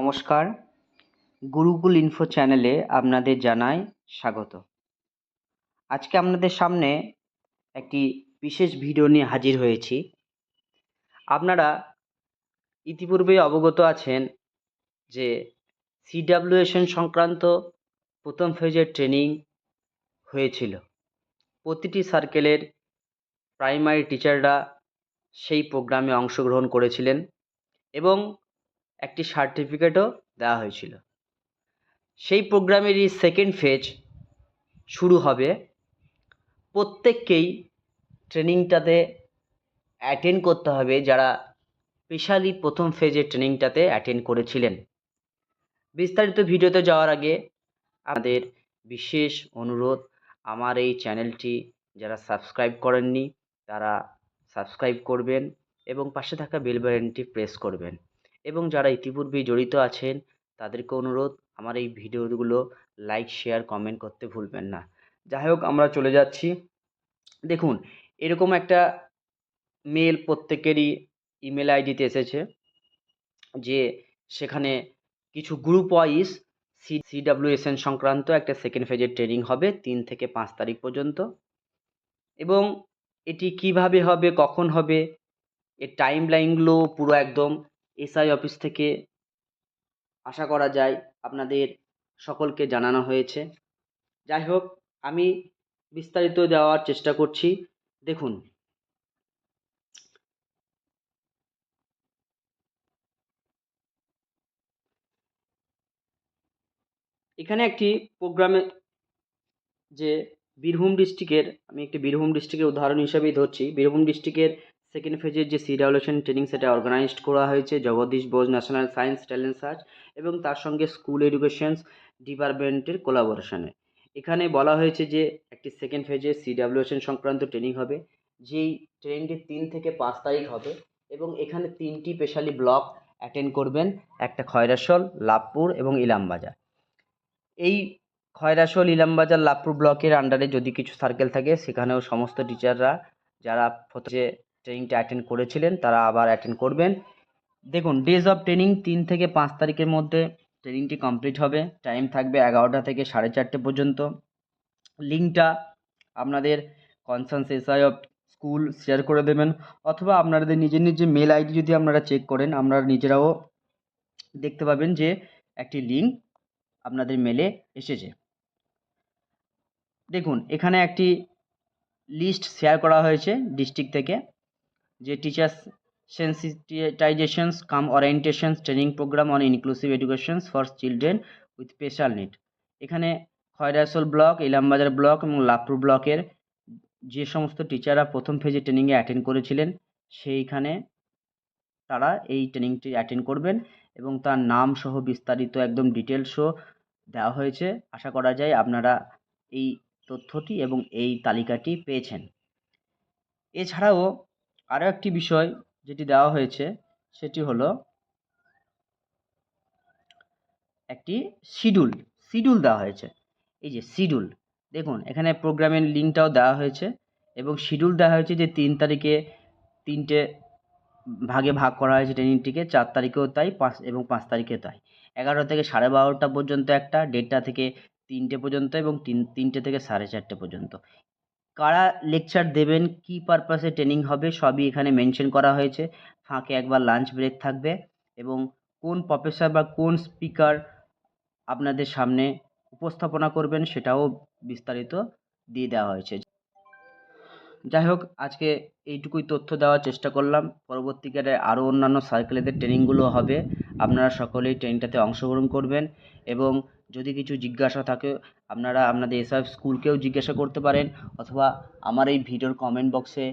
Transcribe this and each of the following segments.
নমস্কার। গুরুকুল ইনফো চ্যানেলে আপনাদের জানাই স্বাগত। আজকে আপনাদের সামনে একটি বিশেষ ভিডিও নিয়ে হাজির হয়েছি। আপনারা ইতিপূর্বে অবগত আছেন যে সিডাব্লিউএসএন সংক্রান্ত প্রথম ফেজের ট্রেনিং হয়েছিল। প্রতিটি সার্কেলের প্রাইমারি টিচাররা সেই প্রোগ্রামে অংশগ্রহণ করেছিলেন এবং একটি সার্টিফিকেটও দেওয়া হয়েছিল। সেই প্রোগ্রামেরই সেকেন্ড ফেজ শুরু হবে। প্রত্যেককেই ট্রেনিংটাতে অ্যাটেন্ড করতে হবে যারা স্পেশালি প্রথম ফেজের ট্রেনিংটাতে অ্যাটেন্ড করেছিলেন। বিস্তারিত ভিডিওতে যাওয়ার আগে আমাদের বিশেষ অনুরোধ, আমার এই চ্যানেলটি যারা সাবস্ক্রাইব করেননি, তারা সাবস্ক্রাইব করবেন এবং পাশে থাকা বেল বাটনটি প্রেস করবেন। এবং যারা ইতিপূর্বেই জড়িত আছেন, তাদেরকে অনুরোধ, আমার এই ভিডিওগুলো লাইক শেয়ার কমেন্ট করতে ভুলবেন না। যাই হোক, আমরা চলে যাচ্ছি। দেখুন, এরকম একটা মেল প্রত্যেকেরই ইমেল আইডিতে এসেছে, যে সেখানে কিছু গ্রুপ ওয়াইজ সি সিডাব্লিউএসএন সংক্রান্ত একটা সেকেন্ড ফেজের ট্রেনিং হবে তিন থেকে পাঁচ তারিখ পর্যন্ত। এবং এটি কীভাবে হবে, কখন হবে, এর টাইম লাইনগুলো পুরো একদম এসআই অফিস থেকে আশা করা যায় আপনাদের সকলকে জানানো হয়েছে। যাই হোক, আমি বিস্তারিত দেওয়ার চেষ্টা করছি। দেখুন। এখানে একটি প্রোগ্রামে যে বীরভূম ডিস্ট্রিক্টের, আমি একটি বীরভূম ডিস্ট্রিক্টের উদাহরণ হিসেবেই ধরছি। বীরভূম ডিস্ট্রিক্টের সেকেন্ড ফেজের যে সি ডেভেলপমেন্ট ট্রেনিং সেটা অর্গানাইজড করা হয়েছে, Jagadish Bose national science talent search এবং তার সঙ্গে স্কুল এডুকেশন ডিপার্টমেন্টের কোলাবোরেশনে এখানে বলা হয়েছে যে একটি সেকেন্ড ফেজে সি ডাব্লিউএসএন সংক্রান্ত ট্রেনিং হবে, যেই ট্রেনিংটি তিন থেকে পাঁচ তারিখ হবে এবং এখানে তিনটি স্পেশালি ব্লক অ্যাটেন্ড করবেন, একটা খয়রাসল লাভপুর এবং ইলামবাজার। এই খয়রাসল ইলামবাজার, লাভপুর ব্লকের আন্ডারে যদি কিছু সার্কেল থাকে, সেখানেও সমস্ত টিচাররা যারা যে ট্রেনিংটা অ্যাটেন্ড করেছিলেন, তারা আবার অ্যাটেন্ড করবেন। দেখুন ডেজ অফ ট্রেনিং তিন থেকে পাঁচ তারিখের মধ্যে ট্রেনিংটি কমপ্লিট হবে। টাইম থাকবে এগারোটা থেকে সাড়ে চারটে পর্যন্ত। লিঙ্কটা আপনাদের concerns SI of school share করে দেবেন, অথবা আপনাদের নিজের নিজের মেল আইডি যদি আপনারা চেক করেন আপনারা নিজেরাও দেখতে পাবেন যে একটি লিঙ্ক আপনাদের মেলে এসেছে। দেখুন, এখানে একটি লিস্ট শেয়ার করা হয়েছে ডিস্ট্রিক্ট থেকে। যে teachers sensitisations cum orientations training programme on inclusive educations for children with special need এখানে খয়রাসোল ব্লক, ইলামবাজার ব্লক এবং লাভপুর ব্লকের যে সমস্ত টিচাররা প্রথম ফেজে ট্রেনিংয়ে অ্যাটেন্ড করেছিলেন, সেইখানে তারা এই ট্রেনিংটি অ্যাটেন্ড করবেন এবং তার নাম সহ বিস্তারিত একদম ডিটেলসও দেওয়া হয়েছে। আশা করা যায় আপনারা এই তথ্যটি এবং এই তালিকাটি পেয়েছেন। এছাড়াও আরও একটি বিষয় যেটি দেওয়া হয়েছে, সেটি হলো একটি শিডিউল শিডিউল দেওয়া হয়েছে। এই যে শিডিউল, দেখুন, এখানে প্রোগ্রামের লিঙ্কটাও দেওয়া হয়েছে এবং শিডিউল দেওয়া হয়েছে যে তিন তারিখে তিনটে ভাগে ভাগ করা হয়েছে ট্রেনিংটিকে চার তারিখেও তাই, পাঁচ এবং পাঁচ তারিখে তাই। এগারো থেকে সাড়ে বারোটা পর্যন্ত একটা, দেড়টা থেকে তিনটে পর্যন্ত এবং তিন, তিনটে থেকে সাড়ে চারটে পর্যন্ত। কারা লেকচার দেবেন, কী পারপাসে ট্রেনিং হবে, সবই এখানে মেনশন করা হয়েছে। ফাঁকে একবার লাঞ্চ ব্রেক থাকবে এবং কোন প্রফেসর বা কোন স্পিকার আপনাদের সামনে উপস্থাপনা করবেন সেটাও বিস্তারিত দিয়ে দেওয়া হয়েছে। যাই হোক, আজকে এইটুকুই তথ্য দেওয়ার চেষ্টা করলাম। পরবর্তীকালে আরও অন্যান্য সার্কেলেদের ট্রেনিংগুলো হবে। আপনারা সকলেই ট্রেনিংটাতে অংশগ্রহণ করবেন এবং যদি কিছু জিজ্ঞাসা থাকে, আপনারা আপনাদের এসব স্কুলকেও জিজ্ঞাসা করতে পারেন অথবা আমার এই ভিডিওর কমেন্ট বক্সে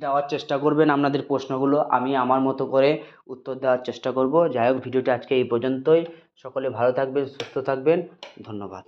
দেওয়ার চেষ্টা করবেন আপনাদের প্রশ্নগুলো। আমি আমার মতো করে উত্তর দেওয়ার চেষ্টা করব। যাই হোক, ভিডিওটা আজকে এই পর্যন্তই। সকলে ভালো থাকবেন, সুস্থ থাকবেন। ধন্যবাদ।